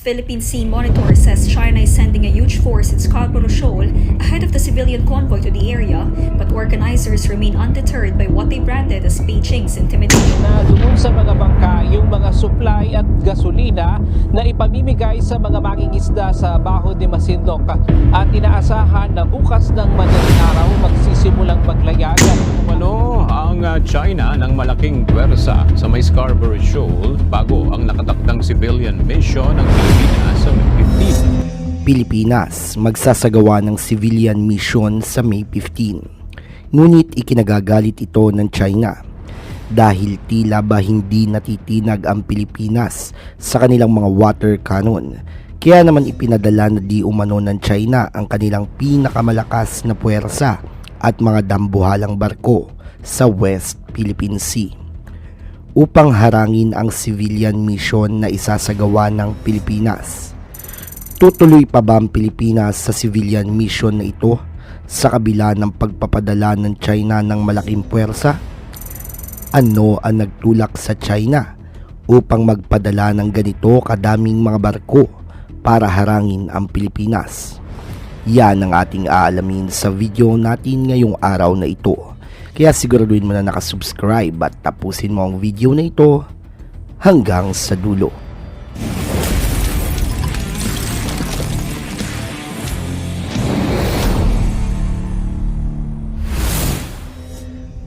Philippine Sea Monitor says China is sending a huge force in Scarborough Shoal ahead of the civilian convoy to the area, but organizers remain undeterred by what they branded as Beijing's intimidation. na doon sa mga bangka yung mga supply at gasolina na ipamimigay sa mga mangingisda sa Baho de Masinloc at inaasahan na bukas ng madaling araw magsisimulang maglayag Ang uh, China ng malaking pwersa sa may Scarborough Shoal bago ang nakatakdang civilian mission ng Pilipinas sa May 15. Pilipinas magsasagawa ng civilian mission sa May 15. Ngunit ikinagagalit ito ng China dahil tila ba hindi natitinag ang Pilipinas sa kanilang mga water cannon. Kaya naman ipinadala na di umano ng China ang kanilang pinakamalakas na puwersa at mga dambuhalang barko sa West Philippine Sea upang harangin ang civilian mission na isasagawa ng Pilipinas. Tutuloy pa ba ang Pilipinas sa civilian mission na ito sa kabila ng pagpapadala ng China ng malaking puwersa? Ano ang nagtulak sa China upang magpadala ng ganito kadaming mga barko para harangin ang Pilipinas? Yan ang ating aalamin sa video natin ngayong araw na ito. Kaya siguraduhin mo na nakasubscribe at tapusin mo ang video na ito hanggang sa dulo.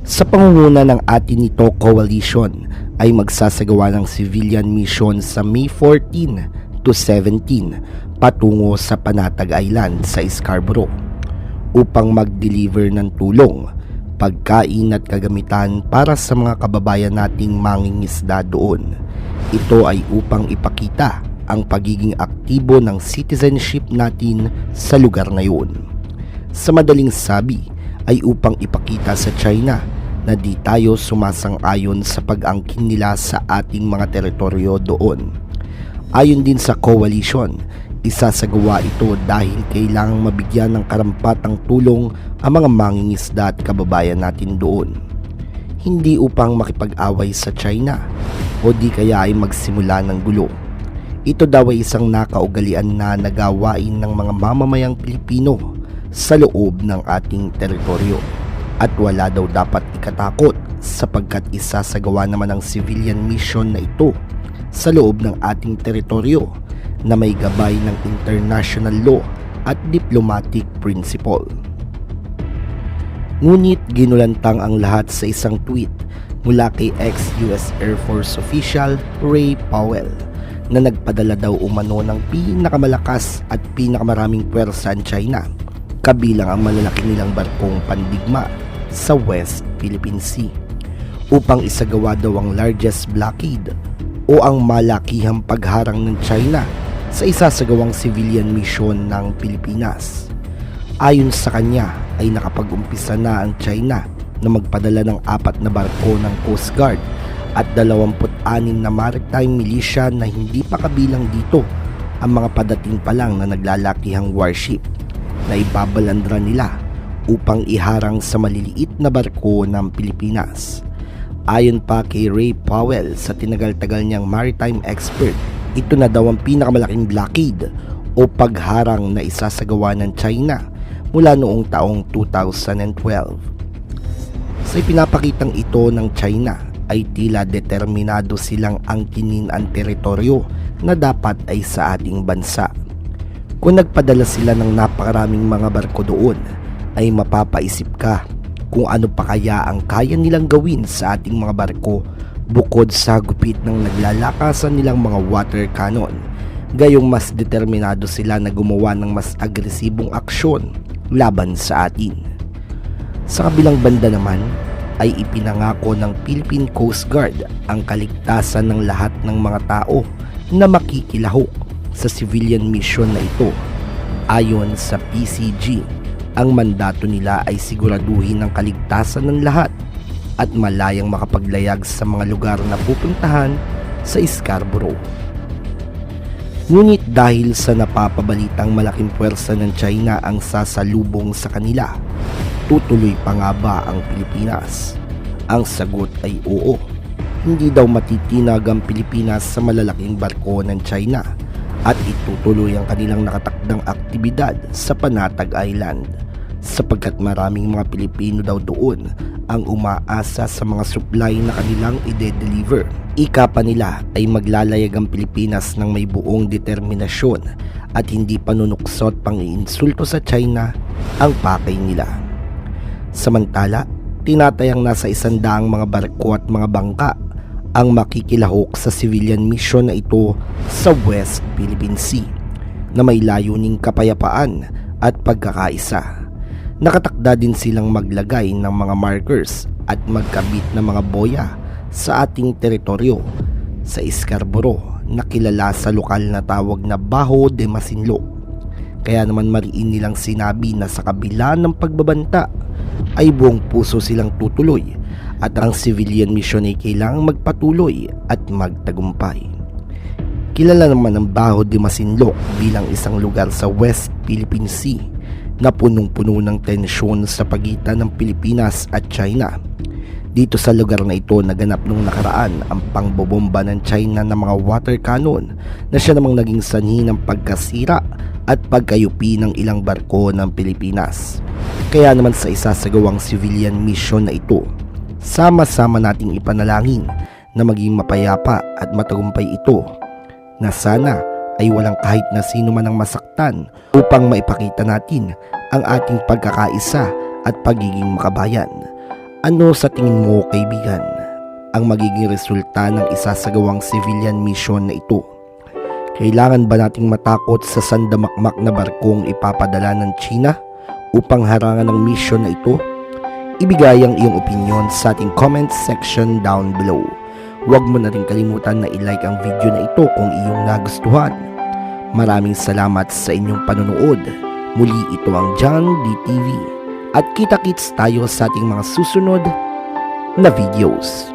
Sa pangunguna ng atin nito coalition ay magsasagawa ng civilian mission sa May 14 to 17 patungo sa Panatag Island sa Scarborough upang mag-deliver ng tulong, pagkain at kagamitan para sa mga kababayan nating mangingisda doon. Ito ay upang ipakita ang pagiging aktibo ng citizenship natin sa lugar na yun. Sa madaling sabi ay upang ipakita sa China na di tayo sumasang-ayon sa pag-angkin nila sa ating mga teritoryo doon. Ayon din sa coalition, isasagawa ito dahil kailangang mabigyan ng karampatang tulong ang mga mangingisda at kababayan natin doon. Hindi upang makipag-away sa China o di kaya ay magsimula ng gulo. Ito daw ay isang nakaugalian na nagawain ng mga mamamayang Pilipino sa loob ng ating teritoryo at wala daw dapat ikatakot sapagkat isasagawa naman ang civilian mission na ito sa loob ng ating teritoryo na may gabay ng international law at diplomatic principle. Ngunit ginulantang ang lahat sa isang tweet mula kay ex-US Air Force official Ray Powell na nagpadala daw umano ng pinakamalakas at pinakamaraming pwersa ang China kabilang ang malalaki nilang barkong pandigma sa West Philippine Sea upang isagawa daw ang largest blockade o ang malakihang pagharang ng China sa isasagawang civilian mission ng Pilipinas. Ayon sa kanya ay nakapag-umpisa na ang China na magpadala ng apat na barko ng Coast Guard at 26 na maritime militia na hindi pa kabilang dito ang mga padating pa lang na naglalakihang warship na ibabalandra nila upang iharang sa maliliit na barko ng Pilipinas. Ayon pa kay Ray Powell sa tinagal-tagal niyang maritime expert, ito na daw ang pinakamalaking blockade o pagharang na isasagawa ng China mula noong taong 2012. Sa ipinapakitang ito ng China ay tila determinado silang angkinin ang teritoryo na dapat ay sa ating bansa. Kung nagpadala sila ng napakaraming mga barko doon, ay mapapaisip ka kung ano pa kaya ang kaya nilang gawin sa ating mga barko bukod sa gupit ng naglalakasan nilang mga water cannon. Gayong mas determinado sila na gumawa ng mas agresibong aksyon laban sa atin. Sa kabilang banda naman ay ipinangako ng Philippine Coast Guard ang kaligtasan ng lahat ng mga tao na makikilahok sa civilian mission na ito. Ayon sa PCG, ang mandato nila ay siguraduhin ang kaligtasan ng lahat at malayang makapaglayag sa mga lugar na pupuntahan sa Scarborough. Ngunit dahil sa napapabalitang malaking puwersa ng China ang sasalubong sa kanila, tutuloy pa nga ba ang Pilipinas? Ang sagot ay oo. Hindi daw matitinag ang Pilipinas sa malalaking barko ng China at itutuloy ang kanilang nakatakdang aktibidad sa Panatag Island sapagkat maraming mga Pilipino daw doon ang umaasa sa mga supply na kanilang ide-deliver. Ika pa nila ay maglalayag ang Pilipinas ng may buong determinasyon at hindi panunuksot pang iinsulto sa China ang pakay nila. Samantala, tinatayang nasa isandaang mga barko at mga bangka ang makikilahok sa civilian mission na ito sa West Philippine Sea na may layuning kapayapaan at pagkakaisa. Nakatakda din silang maglagay ng mga markers at magkabit ng mga boya sa ating teritoryo sa Scarborough na kilala sa lokal na tawag na Baho de Masinloc. Kaya naman mariin nilang sinabi na sa kabila ng pagbabanta ay buong puso silang tutuloy at ang civilian mission ay kailangang magpatuloy at magtagumpay. Kilala naman ang Baho de Masinloc bilang isang lugar sa West Philippine Sea na punong-puno ng tensyon sa pagitan ng Pilipinas at China. Dito sa lugar na ito naganap nung nakaraan ang pangbobomba ng China ng mga water cannon na siya namang naging sanhi ng pagkasira at pagkayupi ng ilang barko ng Pilipinas. Kaya naman sa isasagawang civilian mission na ito, sama-sama nating ipanalangin na maging mapayapa at matagumpay ito na sana ay walang kahit na sino man ang masaktan upang maipakita natin ang ating pagkakaisa at pagiging makabayan. Ano sa tingin mo kaibigan ang magiging resulta ng isasagawang civilian mission na ito? Kailangan ba nating matakot sa sandamakmak na barkong ipapadala ng China upang harangan ang mission na ito? Ibigay ang iyong opinion sa ating comment section down below. Huwag mo na rin kalimutan na i-like ang video na ito kung iyong nagustuhan. Maraming salamat sa inyong panonood. Muli ito ang John DTV. At kita-kits tayo sa ating mga susunod na videos.